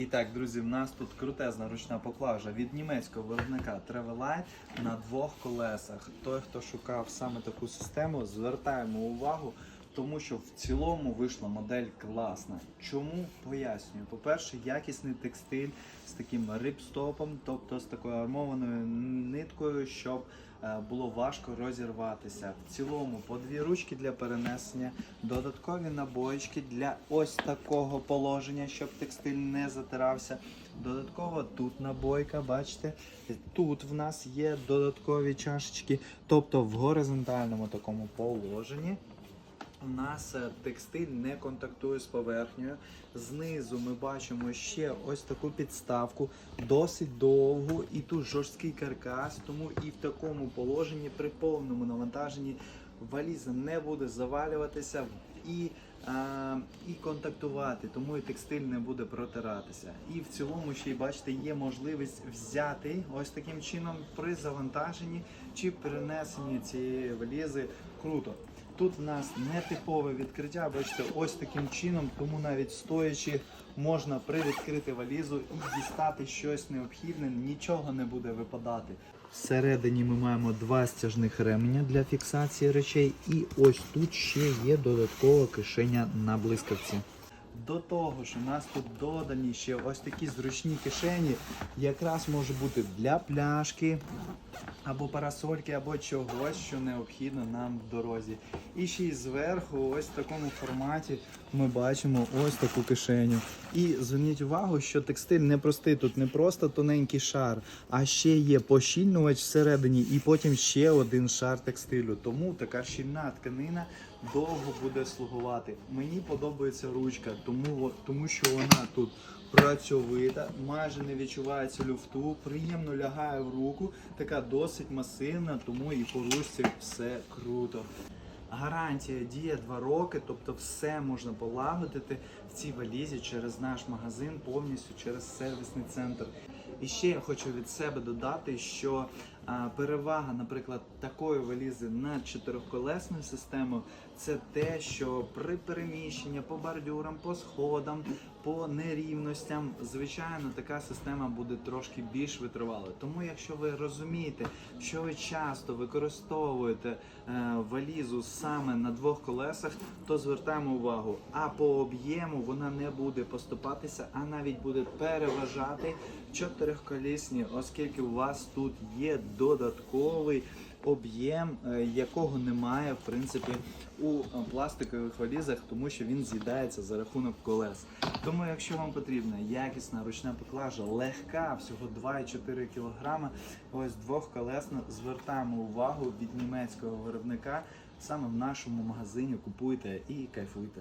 І так, друзі, в нас тут крутезна ручна поклажа від німецького виробника Travelite на двох колесах. Той, хто шукав саме таку систему, звертаємо увагу, тому що в цілому вийшла модель класна. Чому пояснюю? По-перше, якісний текстиль з таким рипстопом, тобто з такою армованою ниткою, щоб е, було важко розірватися. В цілому по дві ручки для перенесення, додаткові набоїчки для ось такого положення, щоб текстиль не затирався. Додатково тут набойка, бачите, тут в нас є додаткові чашечки, тобто в горизонтальному такому положенні. У нас е, текстиль не контактує з поверхнею. Знизу ми бачимо ще ось таку підставку, досить довгу, і тут жорсткий каркас, тому і в такому положенні при повному навантаженні валіза не буде завалюватися і, а, і контактувати, тому і текстиль не буде протиратися. І в цілому ще й бачите, є можливість взяти ось таким чином при завантаженні чи перенесенні цієї валізи круто. Тут в нас нетипове відкриття, бачите, ось таким чином, тому навіть стоячи можна привідкрити валізу і дістати щось необхідне, нічого не буде випадати. Всередині ми маємо два стяжних ременя для фіксації речей, і ось тут ще є додаткова кишеня на блискавці. До того ж, у нас тут додані ще ось такі зручні кишені, якраз може бути для пляшки, або парасольки, або чогось, що необхідно нам в дорозі. І ще й зверху, ось в такому форматі, ми бачимо ось таку кишеню. І зверніть увагу, що текстиль не простий, тут не просто тоненький шар, а ще є пощільнювач всередині, і потім ще один шар текстилю. Тому така щільна тканина довго буде слугувати. Мені подобається ручка, тому, тому що вона тут працьовита, майже не відчувається люфту, приємно лягає в руку, така досить масивна, тому і по ручці все круто. Гарантія діє 2 роки, тобто все можна полагодити в цій валізі через наш магазин, повністю через сервісний центр. І ще я хочу від себе додати, що перевага, наприклад, такої валізи над чотирьохколесною системою це те, що при переміщенні по бордюрам, по сходам, по нерівностям, звичайно, така система буде трошки більш витривалою. Тому, якщо ви розумієте, що ви часто використовуєте е, валізу саме на двох колесах, то звертаємо увагу. А по об'єму вона не буде поступатися, а навіть буде переважати чотирьохколісні, оскільки у вас тут є додатковий об'єм, е, якого немає в принципі у е, пластикових валізах, тому що він з'їдається за рахунок колес. Тому, якщо вам потрібна якісна ручна поклажа, легка, всього 2,4 кг, ось двохколесна, звертаємо увагу від німецького виробника. Саме в нашому магазині купуйте і кайфуйте.